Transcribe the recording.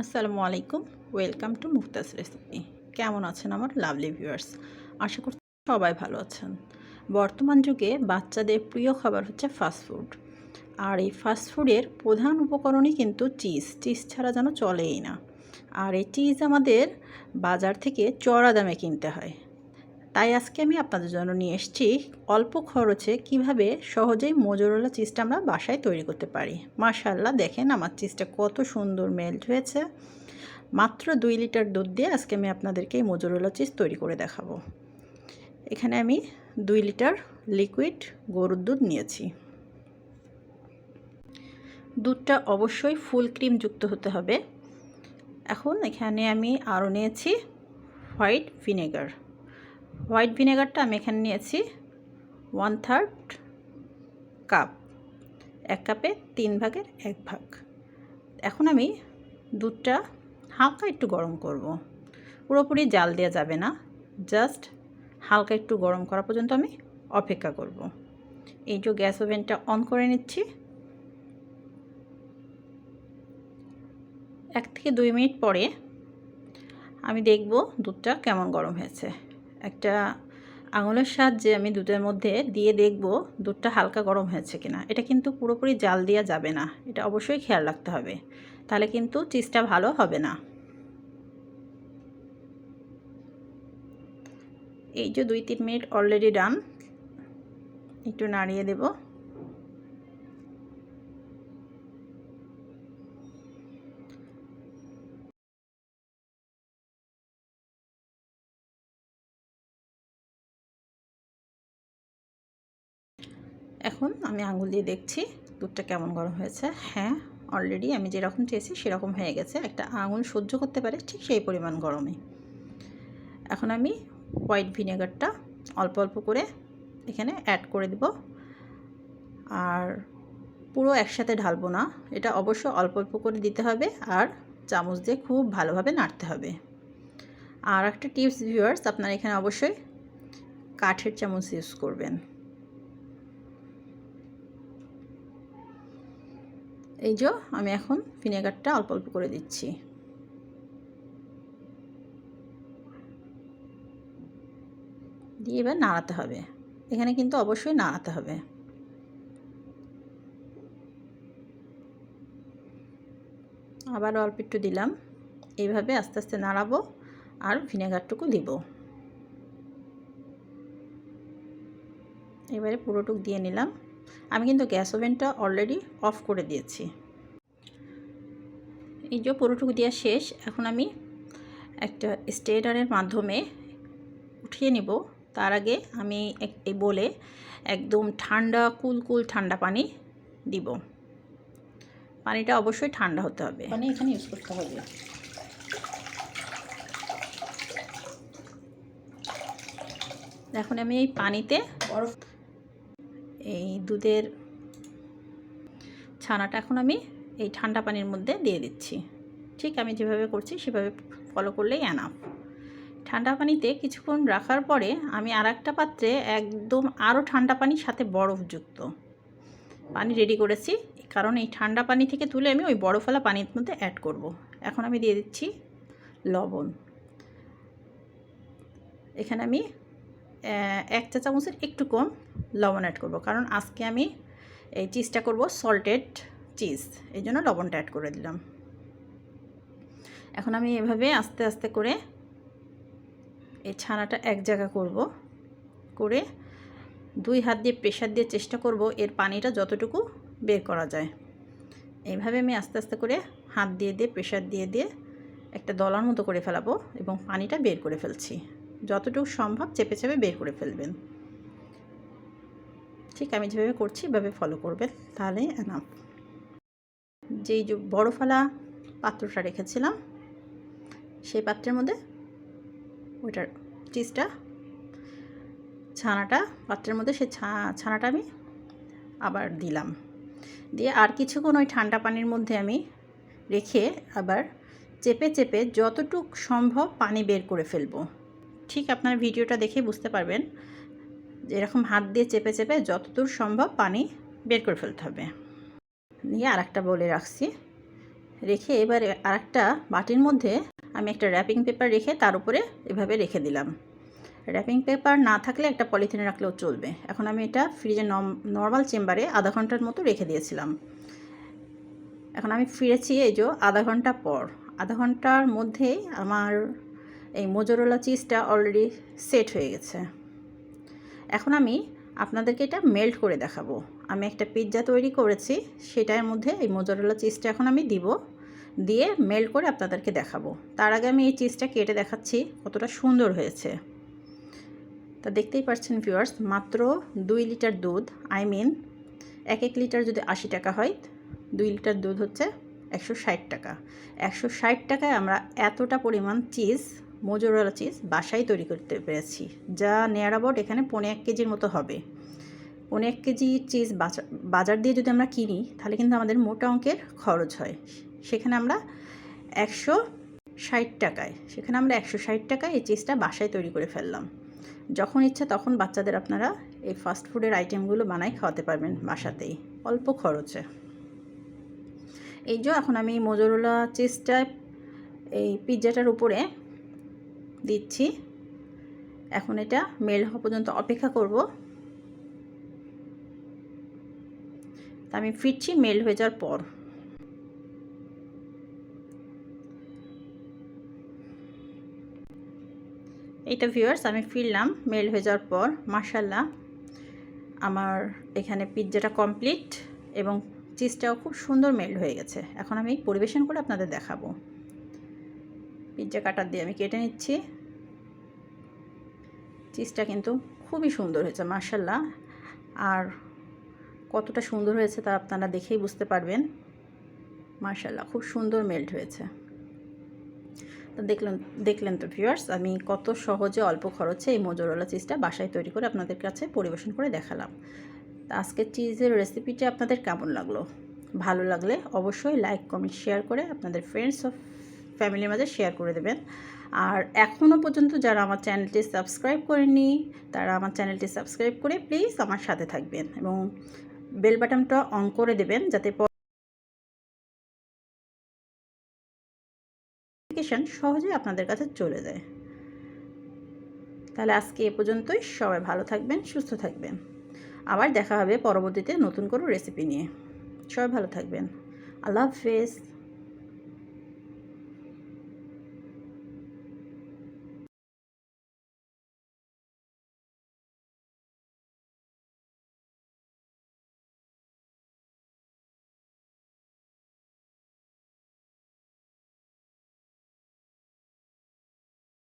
আসসালামু আলাইকুম। Welcome to Mukta's recipe কেমন আছেন আমার লাভলি ভিউয়ার্স আশা করছি সবাই ভালো আছেন। বর্তমান যুগে বাচ্চাদের প্রিয় খাবার হচ্ছে ফাস্টফুড আর এই ফাস্টফুডের প্রধান উপকরণই কিন্তু চিজ চিজ ছাড়া যেন চলেই না। আর এই চিজ আমাদের বাজার থেকে চড়া দামে কিনতে হয়। তাই আজকে আমি আপনাদের জন্য নিয়ে এসেছি অল্প খরচে কীভাবে সহজেই মোজোরোলা চিজটা আমরা বাসায় তৈরি করতে পারি। মাশাল্লাহ দেখেন আমার চিজটা কত সুন্দর মেল্ট হয়েছে। মাত্র দুই লিটার দুধ দিয়ে আজকে আমি আপনাদেরকে এই মোজোরোলা চিজ তৈরি করে দেখাবো। এখানে আমি দুই লিটার লিকুইড গরুর দুধ নিয়েছি। দুধটা অবশ্যই ফুল ক্রিম যুক্ত হতে হবে। এখন এখানে আমি আরও নিয়েছি হোয়াইট ভিনেগার। হোয়াইট ভিনেগারটা আমি এখানে নিয়েছি ওয়ান থার্ড কাপ। এক কাপে তিন ভাগের এক ভাগ। এখন আমি দুধটা হালকা একটু গরম করব। পুরোপুরি জাল দেওয়া যাবে না। জাস্ট হালকা একটু গরম করা পর্যন্ত আমি অপেক্ষা করব। এই যে গ্যাস ওভেনটা অন করে নিচ্ছি। এক থেকে দুই মিনিট পরে আমি দেখব দুধটা কেমন গরম হয়েছে। একটা আঙুলের সাহায্যে আমি দুধের মধ্যে দিয়ে দেখব দুধটা হালকা গরম হয়েছে কিনা। এটা কিন্তু পুরোপুরি জাল দেওয়া যাবে না। এটা অবশ্যই খেয়াল রাখতে হবে। তাহলে কিন্তু চিজটা ভালো হবে না। এই যে দুই তিন মিনিট অলরেডি ডান একটু নাড়িয়ে দেবো। এখন আমি আঙুল দিয়ে দেখছি দুধটা কেমন গরম হয়েছে। হ্যাঁ অলরেডি আমি যেরকম চেয়েছি সেরকম হয়ে গেছে। একটা আঙুল সহ্য করতে পারে ঠিক সেই পরিমাণ গরমে। এখন আমি হোয়াইট ভিনেগারটা অল্প অল্প করে এখানে অ্যাড করে দেব। আর পুরো একসাথে ঢালবো না। এটা অবশ্য অল্প অল্প করে দিতে হবে আর চামচ দিয়ে খুব ভালোভাবে নাড়তে হবে। আর একটা টিপস ভিউয়ার্স আপনারা এখানে অবশ্যই কাঠের চামচ ইউজ করবেন। এই যে আমি এখন ভিনেগারটা অল্প অল্প করে দিচ্ছি। দিয়ে এবার নাড়াতে হবে। এখানে কিন্তু অবশ্যই নাড়াতে হবে। আবার অল্প একটু দিলাম। এইভাবে আস্তে আস্তে নাড়াবো আর ভিনেগারটুকু দিব। এবারে পুরোটুক দিয়ে নিলাম। আমি কিন্তু গ্যাস ওভেনটা অলরেডি অফ করে দিয়েছি। এই যে পুরোটুকু দেওয়া শেষ এখন আমি একটা স্টেটারের মাধ্যমে উঠিয়ে নিব। তার আগে আমি এই বলে একদম ঠান্ডা কুল কুল ঠান্ডা পানি দিব। পানিটা অবশ্যই ঠান্ডা হতে হবে। পানি এখানে ইউজ করতে হবে। এখন আমি এই পানিতে বরফ দুধের ছানাটা এখন আমি এই ঠান্ডা পানির মধ্যে দিয়ে দিচ্ছি। ঠিক আমি যেভাবে করছি সেভাবে ফলো করলেই অ্যানাফ ঠান্ডা পানিতে কিছুক্ষণ রাখার পরে আমি আর একটা পাত্রে একদম আরও ঠান্ডা পানির সাথে বরফযুক্ত পানি রেডি করেছি কারণ এই ঠান্ডা পানি থেকে তুলে আমি ওই বরফওয়ালা পানির মধ্যে অ্যাড করব। এখন আমি দিয়ে দিচ্ছি লবণ। এখানে আমি এক চা চামচের একটু কম লবণ অ্যাড করব। কারণ আজকে আমি এই চিজটা করব সল্টেড চিজ এই জন্য লবণটা অ্যাড করে দিলাম। এখন আমি এভাবে আস্তে আস্তে করে এই ছানাটা এক জায়গা করব। করে দুই হাত দিয়ে প্রেশার দিয়ে চেষ্টা করব এর পানিটা যতটুকু বের করা যায়। এইভাবে আমি আস্তে আস্তে করে হাত দিয়ে দিয়ে প্রেশার দিয়ে দিয়ে একটা দলার মতো করে ফেলাবো এবং পানিটা বের করে ফেলছি। যতটুকু সম্ভব চেপে চেপে বের করে ফেলবেন। ঠিক আমি যেভাবে করছি এভাবে ফলো করবেন, তাহলে এনাফ যেই যে বড় ফালা পাত্রটা রেখেছিলাম, সেই পাত্রের মধ্যে ওইটার চিজটা ছানাটা, পাত্রের মধ্যে সেই ছানাটা আমি আবার দিলাম। দিয়ে আর কিছুক্ষণ ওই ঠান্ডা পানির মধ্যে আমি রেখে আবার চেপে চেপে যতটুক সম্ভব পানি বের করে ফেলব। ঠিক আপনার ভিডিওটা দেখে বুঝতে পারবেন যে এরকম হাত দিয়ে চেপে চেপে যতদূর সম্ভব পানি বের করে ফেলতে হবে। নিয়ে আর একটা বলে রাখছি। রেখে এবারে আরেকটা বাটির মধ্যে আমি একটা র্যাপিং পেপার রেখে তার উপরে এভাবে রেখে দিলাম। র্যাপিং পেপার না থাকলে একটা পলিথিনে রাখলেও চলবে। এখন আমি এটা ফ্রিজে নর্মাল চেম্বারে আধা ঘণ্টার মতো রেখে দিয়েছিলাম। এখন আমি ফিরেছি এই যে আধা ঘণ্টা পর। আধা ঘণ্টার মধ্যেই আমার এই মোজোরোলা চিজটা অলরেডি সেট হয়ে গেছে। এখন আমি আপনাদেরকে এটা মেল্ট করে দেখাবো। আমি একটা পিৎজা তৈরি করেছি, সেটার মধ্যে এই মোজোরোলা চিজটা এখন আমি দিব। দিয়ে মেল্ট করে আপনাদেরকে দেখাবো। তার আগে আমি এই চিজটা কেটে দেখাচ্ছি, কতটা সুন্দর হয়েছে। তা দেখতেই পাচ্ছেন ভিউয়ার্স মাত্র দুই লিটার দুধ আই মিন এক এক লিটার যদি আশি টাকা হয়, দুই লিটার দুধ হচ্ছে একশো ষাট টাকা। একশো ষাট টাকায় আমরা এতটা পরিমাণ চিজ মোজোরওয়ালা চিজ বাসায় তৈরি করতে পেরেছি, যা নেয়ার অ্যাবাউট এখানে পনে এক কেজির মতো হবে। পনে এক কেজি চিজ বাজার দিয়ে যদি আমরা কিনি, তাহলে কিন্তু আমাদের মোটা অঙ্কের খরচ হয়। সেখানে আমরা একশো ষাট টাকায়, সেখানে আমরা একশো ষাট টাকায় এই চিজটা বাসায় তৈরি করে ফেললাম। যখন ইচ্ছা তখন বাচ্চাদের আপনারা এই ফাস্ট ফুডের আইটেমগুলো বানাই খাওয়াতে পারবেন বাসাতেই, অল্প খরচে। এই যে, এখন আমি মোজোরোলা চিজটা এই পিৎজাটার উপরে দিচ্ছি। এখন এটা মেল হওয়া পর্যন্ত অপেক্ষা করব। আমি ফিরছি মেল হয়ে যাওয়ার পর। এইটা ভিউয়ার্স আমি ফিরলাম মেল হয়ে যাওয়ার পর মার্শাল্লাহ আমার এখানে পিৎজাটা কমপ্লিট এবং চিজটাও খুব সুন্দর মেল্ট হয়ে গেছে। এখন আমি পরিবেশন করে আপনাদের দেখাবো। পিৎজা কাটার দিয়ে আমি কেটে নিচ্ছি। চিজটা কিন্তু খুবই সুন্দর হয়েছে মার্শাল্লাহ আর কতটা সুন্দর হয়েছে তা আপনারা দেখেই বুঝতে পারবেন। মার্শাল্লাহ খুব সুন্দর মেল্ট হয়েছে। তো দেখলেন দেখলেন তো ভিউয়ার্স আমি কত সহজে অল্প খরচে এই মোজরোলা চিজটা বাসায় তৈরি করে আপনাদের কাছে পরিবেশন করে দেখালাম। তা আজকের চিজের রেসিপিটি আপনাদের কেমন লাগল? ভালো লাগলে অবশ্যই লাইক কমেন্ট শেয়ার করে আপনাদের ফ্রেন্ডস অফ ফ্যামিলির মাঝে শেয়ার করে দেবেন। আর এখনও পর্যন্ত যারা আমার চ্যানেলটি সাবস্ক্রাইব করেনি তারা আমার চ্যানেলটি সাবস্ক্রাইব করে প্লিজ আমার সাথে থাকবেন এবং বেল বাটনটা অন করে দেবেন যাতে নোটিফিকেশান সহজেই আপনাদের কাছে চলে যায়। তাহলে আজকে এ পর্যন্তই, সবাই ভালো থাকবেন, সুস্থ থাকবেন। আবার দেখা হবে পরবর্তীতে নতুন কোনো রেসিপি নিয়ে। সবাই ভালো থাকবেন। আল্লাহ হাফেজ।